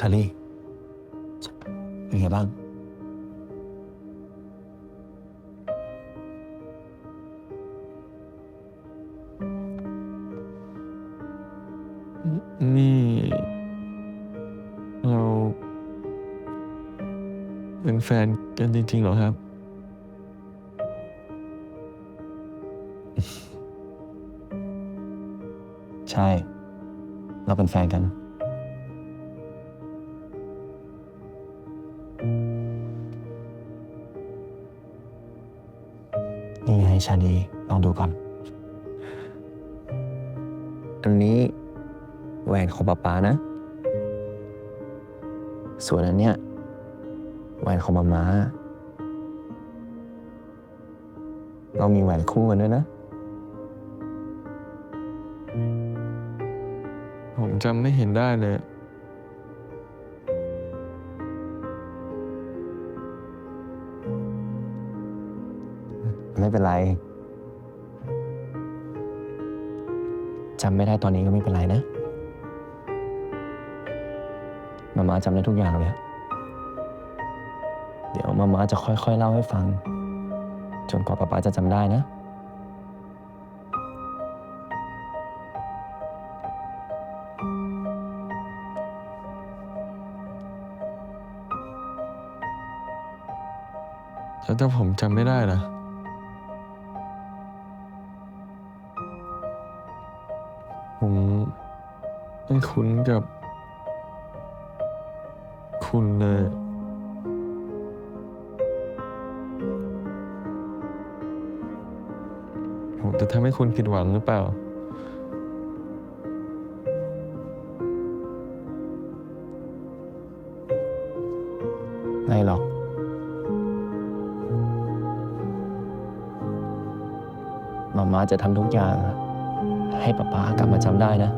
ชาลีเป็นไงบ้าง นี่ เรา เป็นแฟนกันจริงๆเหรอครับ ใช่ เราเป็นแฟนกัน นี่ไงชาลีลองดูก่อน อันนี้แหวนของป๊าป๊านะ ส่วนอันเนี้ยแหวนของมาม้า เรามีแหวนคู่กันด้วยนะ ผมจำไม่เห็นได้เลย ไม่เป็นไรจำไม่ได้ตอนนี้ก็ไม่เป็นไรนะมาม่าจำได้ทุกอย่างเลยเดี๋ยวมาม่าจะค่อยๆเล่าให้ฟัง จนกว่าป๊าป๊าจะจำได้นะแล้วถ้าผมจำไม่ได้ล่ะ ผมไม่คุ้นกับ คุณเลยผมจะทำให้คุณผิดหวังหรือเปล่า ไม่หรอก มาม่าจะทำทุกอย่าง ให้ป๊าป๊ากลับมาจำได้นะ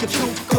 the truth